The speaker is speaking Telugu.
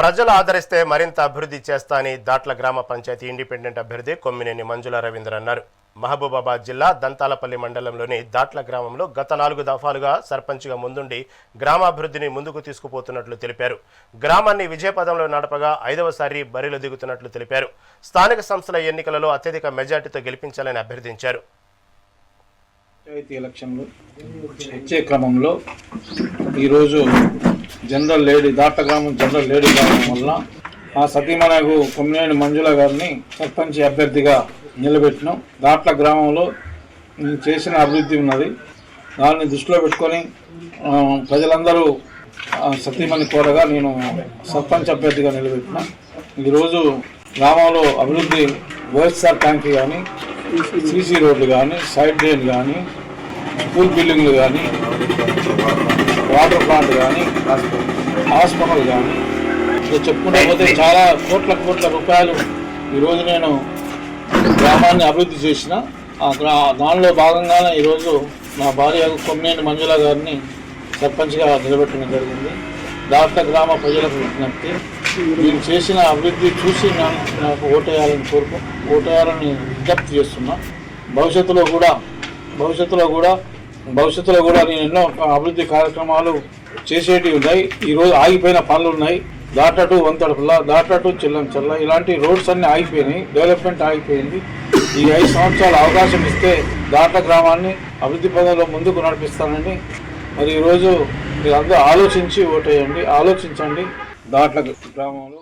ప్రజలు ఆదరిస్తే మరింత అభివృద్ధి చేస్తాని దాట్ల గ్రామ పంచాయతీ ఇండిపెండెంట్ అభ్యర్థి కొమ్మినేని మంజుల రవీందర్ అన్నారు. మహబూబాబాద్ జిల్లా దంతాలపల్లి మండలంలోని దాట్ల గ్రామంలో గత నాలుగు దఫాలుగా సర్పంచ్గా ముందుండి గ్రామాభివృద్ధిని ముందుకు తీసుకుపోతున్నట్లు తెలిపారు. గ్రామాన్ని విజయపదంలో నడపగా ఐదవసారి బరిలో దిగుతున్నట్లు తెలిపారు. స్థానిక సంస్థల ఎన్నికలలో అత్యధిక మెజార్టీతో గెలిపించాలని అభ్యర్థించారు. పంచాయతీ ఎలక్షన్లు వచ్చే క్రమంలో ఈరోజు జనరల్ లేడీ దాట గ్రామం జనరల్ లేడీ కావడం వల్ల ఆ సతీమణకు కొమ్మినేని మంజుల గారిని సర్పంచ్ అభ్యర్థిగా నిలబెట్టినాం. దాట్ల గ్రామంలో నేను చేసిన అభివృద్ధి ఉన్నది. దాన్ని దృష్టిలో పెట్టుకొని ప్రజలందరూ సతీమణి కోరగా నేను సర్పంచ్ అభ్యర్థిగా నిలబెట్టిన. ఈరోజు గ్రామంలో అభివృద్ధి వైఎస్ఆర్ ట్యాంక్ కానీ సీసీ రోడ్లు కానీ సైడ్ డ్రైన్ కానీ స్కూల్ బిల్డింగ్లు కానీ వాటర్ కానీ హాస్పిటల్. కానీ ఇట్లా చెప్పుకుంటూ పోతే చాలా కోట్ల కోట్ల రూపాయలు ఈరోజు నేను గ్రామాన్ని అభివృద్ధి చేసిన. ఆ గ్రా దానిలో భాగంగానే ఈరోజు నా భార్య కొమ్మేని మంజుల గారిని సర్పంచ్గా నిలబెట్టడం జరిగింది. దాంట్లో గ్రామ ప్రజలకు విజ్ఞప్తి. వీరు చేసిన అభివృద్ధి చూసి నాకు ఓటేయాలని కోరుకు ఓటేయాలని విజ్ఞప్తి చేస్తున్నా. భవిష్యత్తులో కూడా భవిష్యత్తులో కూడా భవిష్యత్తులో కూడా నేను ఎన్నో అభివృద్ధి కార్యక్రమాలు చేసేటివి ఉన్నాయి. ఈరోజు ఆగిపోయిన పనులు ఉన్నాయి. దాటా టు వంతడుపుల దాటా టు చిల్లం చల్ల ఇలాంటి రోడ్స్ అన్ని ఆగిపోయినాయి. డెవలప్మెంట్ ఆగిపోయింది. ఈ ఐదు సంవత్సరాలు అవకాశం ఇస్తే దాట గ్రామాన్ని అభివృద్ధి పదంలో ముందుకు నడిపిస్తానని మరి ఈరోజు మీరు అందరూ ఆలోచించి ఓటేయండి ఆలోచించండి. దాట్ల గ్రామంలో